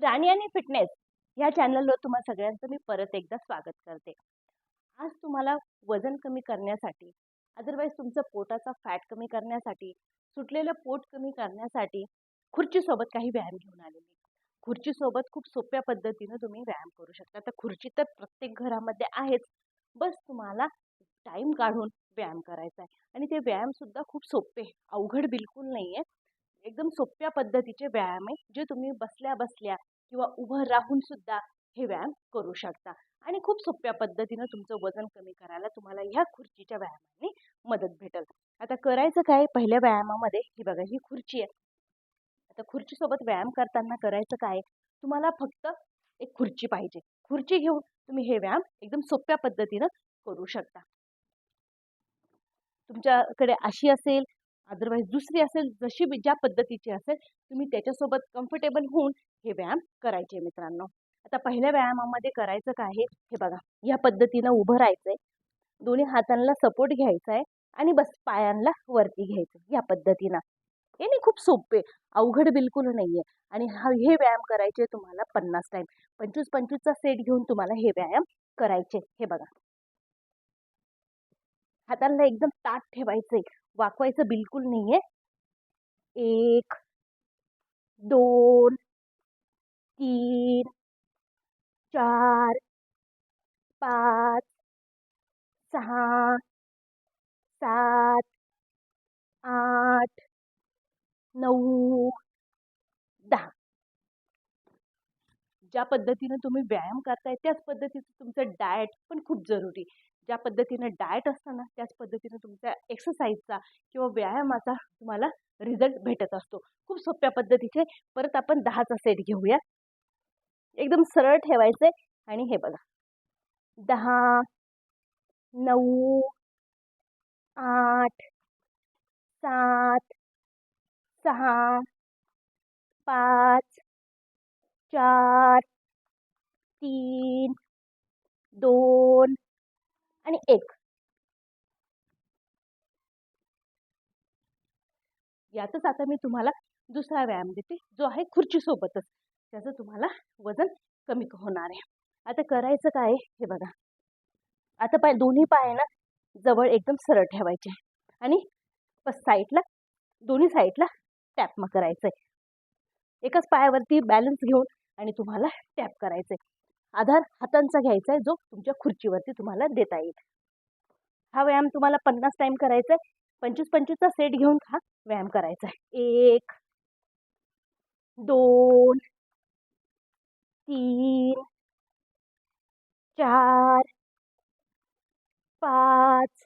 राणी आणि फिटनेस ह्या चॅनलवर तुम्हा सगळ्यांचं मी परत एकदा स्वागत करते. आज तुम्हाला वजन कमी करण्यासाठी अदरवाईज तुमचं पोटाचा फॅट कमी करण्यासाठी सुटलेलं पोट कमी करण्यासाठी खुर्चीसोबत काही व्यायाम घेऊन आलेली. खुर्चीसोबत खूप सोप्या पद्धतीनं तुम्ही व्यायाम करू शकता. तर खुर्ची तर प्रत्येक घरामध्ये आहेच. बस तुम्हाला टाईम काढून व्यायाम करायचा आहे. आणि ते व्यायामसुद्धा खूप सोपे अवघड बिलकुल नाही आहे एकदम सोप्या पद्धतीचे व्यायाम आहे जे तुम्ही बसल्या बसल्या किंवा उभं राहून सुद्धा हे व्यायाम करू शकता. आणि खूप सोप्या पद्धतीनं तुमचं वजन कमी करायला तुम्हाला ह्या खुर्चीच्या व्यायामाने मदत भेटेल. आता करायचं काय? पहिल्या व्यायामामध्ये ही बघा ही खुर्ची आहे. आता खुर्चीसोबत व्यायाम करताना करायचं काय? तुम्हाला फक्त एक खुर्ची पाहिजे. खुर्ची घेऊन तुम्ही हे व्यायाम एकदम सोप्या पद्धतीनं करू शकता. तुमच्याकडे अशी असेल अदरवाईज दुसरी असेल जशी बी ज्या पद्धतीची असेल तुम्ही त्याच्यासोबत कम्फर्टेबल होऊन हे व्यायाम करायचे मित्रांनो. आता पहिल्या व्यायामामध्ये करायचं काय आहे? हे बघा या पद्धतीनं उभं राहायचं आहे दोन्ही हातांना सपोर्ट घ्यायचा आहे आणि बस पायांना वरती घ्यायचं या पद्धतीनं. हे नाही खूप सोपे अवघड बिलकुल नाही आहे आणि हा हे व्यायाम करायचे तुम्हाला पन्नास टाईम पंचवीस पंचवीसचा सेट घेऊन तुम्हाला हे व्यायाम करायचे हे बघा. हातांना एकदम ताट ठेवायचंय. वाकवायचं बिलकुल नाहीये एक दोन तीन चार पाच सहा सात आठ नऊ दहा। ज्या पद्धतीनं तुम्ही व्यायाम करताय त्याच पद्धतीचं तुमचं डाएट पण खूप जरुरी. ज्या पद्धतीनं डाएट असतं ना त्याच पद्धतीनं तुमच्या एक्सरसाइजचा किंवा व्यायामाचा तुम्हाला रिझल्ट भेटत असतो. खूप सोप्या पद्धतीचे. परत आपण दहाचा सेट घेऊया. एकदम सरळ ठेवायचे आणि हे बघा. दहा नऊ आठ सात सहा पाच चार तीन दोन आणि एक. यातच आता मी तुम्हाला दुसरा व्यायाम देते जो आहे खुर्चीसोबतच. त्याचं तुम्हाला वजन कमी होणार आहे. आता करायचं काय हे बघा. आता पाय दोन्ही पाय ना जवळ एकदम सरळ ठेवायचे आणि साईडला दोन्ही साईडला टॅप मग करायचं आहे एकाच पायावरती बॅलन्स घेऊन आणि तुम्हाला टॅप करायचं आहे आधार हातांचा घ्यायचा आहे जो तुमच्या खुर्चीवरती तुम्हाला देता येईल. हा व्यायाम तुम्हाला पन्नास टाईम करायचा आहे. पंचवीस पंचवीसचा सेट घेऊन हा व्यायाम करायचा आहे. एक दोन तीन चार पाच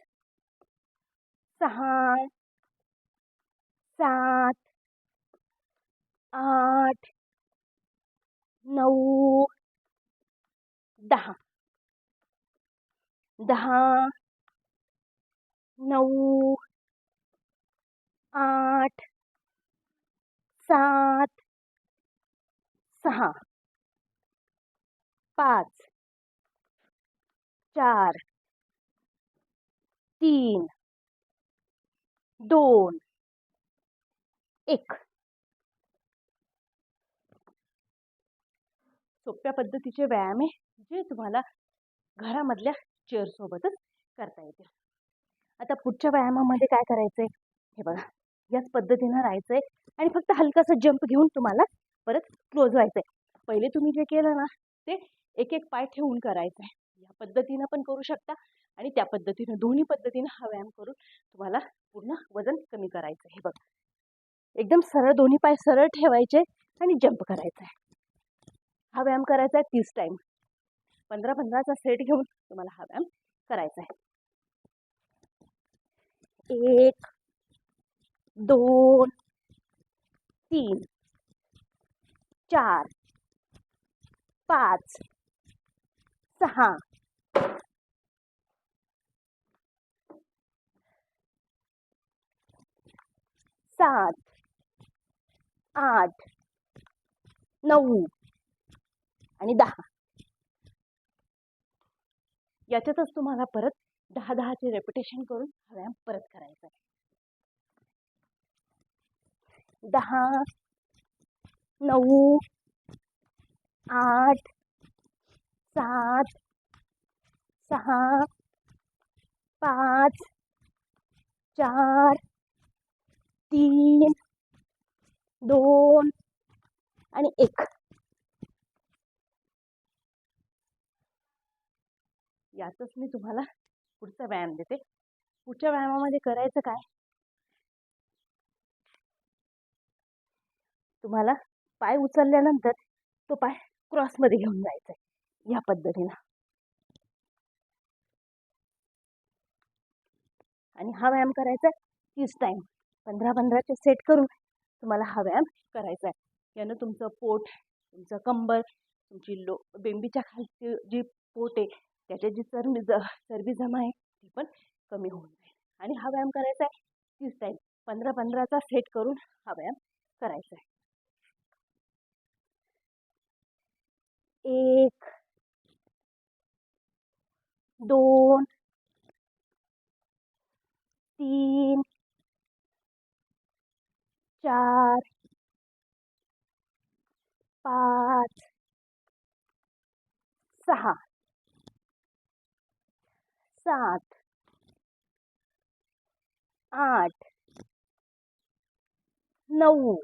सहा सात आठ नऊ दहा. दहा, नऊ, आठ, सात, सहा. पाच, चार, तीन, दोन, एक. सोप्या पद्धतीचे व्यायाम आहे जे तुम्हाला घरामधल्या चेअरसोबतच करता येतील. आता पुढच्या व्यायामामध्ये काय करायचंय? हे बघा याच पद्धतीनं राहायचंय आणि फक्त हलकासा जंप घेऊन तुम्हाला परत क्लोज व्हायचंय. पहिले तुम्ही जे केलं ना ते एक एक पाय ठेवून करायचं आहे या पद्धतीनं पण करू शकता आणि त्या पद्धतीनं दोन्ही पद्धतीनं हा व्यायाम करून तुम्हाला पूर्ण वजन कमी करायचं आहे हे बघा. एकदम सरळ दोन्ही पाय सरळ ठेवायचे आणि जंप करायचा आहे हा व्यायाम करायचा आहे तीस टाईम पंधरा पंधराचा सेट घेऊन तुम्हाला हा व्यायाम करायचा आहे. एक दोन तीन चार पाच सहा. सात आठ नऊ आणि दहा. याच्यातच तुम्हाला परत दहा दहाचे रेपिटेशन करून हा व्यायाम परत करायचा आहे. दहा नऊ आठ सात सहा पाच चार तीन दोन आणि एक. यातच मी तुम्हाला पुढचा व्यायाम देते. पुढच्या व्यायामामध्ये करायचं काय? तुम्हाला पाय उचलल्यानंतर तो पाय क्रॉसमध्ये घेऊन जायचा आहे या पद्धतीनं. आणि हा व्यायाम करायचा आहे तीस टाईम पंधरा पंधराचे सेट करून तुम्हाला हा व्यायाम करायचा आहे. यानं तुमचं पोट तुमचं कंबर तुमची लो बेंबीच्या खालची जी पोट आहे त्याच्यात जी चरबी ज चरबी जमा आहे ती पण कमी होऊन जाईल. आणि हा व्यायाम करायचा आहे तीस टाईम पंधरा पंधराचा सेट करून हा व्यायाम करायचा आहे. एक दोन तीन चार पाच सहा. सात। आठ। नऊ।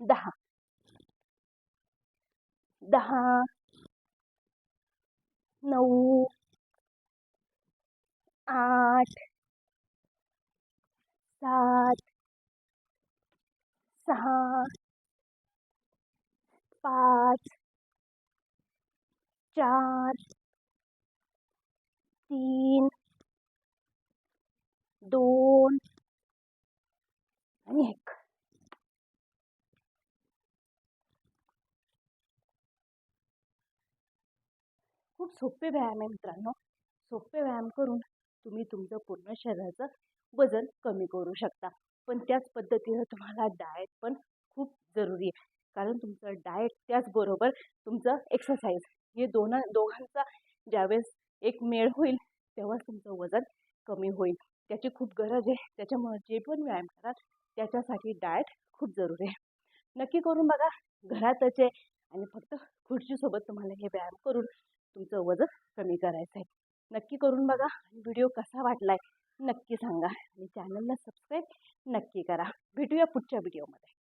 दहा। दहा। नऊ। आठ। सात। सहा। पाच। चार। तीन दोन आणि एक. खूप सोपे व्यायाम आहे मित्रांनो. सोपे व्यायाम करून तुम्ही तुमचं पूर्ण शरीराचं वजन कमी करू शकता. पण त्याच पद्धतीनं तुम्हाला डाएट पण खूप जरुरी आहे. कारण तुमचं डाएट त्याचबरोबर तुमचं एक्सरसाइज हे दोन दोघांचा ज्यावेळेस एक मेळ होईल तेव्हाच तुमचं वजन कमी होईल. त्याची खूप गरज आहे. त्याच्यामुळे जे पण व्यायाम कराल त्याच्यासाठी डाएट खूप जरुरी आहे. नक्की करून बघा घरातच आहे आणि फक्त खुर्चीसोबत तुम्हाला हे व्यायाम करून तुमचं वजन कमी करायचं आहे. नक्की करून बघा व्हिडिओ कसा वाटला आहे नक्की सांगा आणि चॅनलला सबस्क्राईब नक्की करा. भेटूया पुढच्या व्हिडिओमध्ये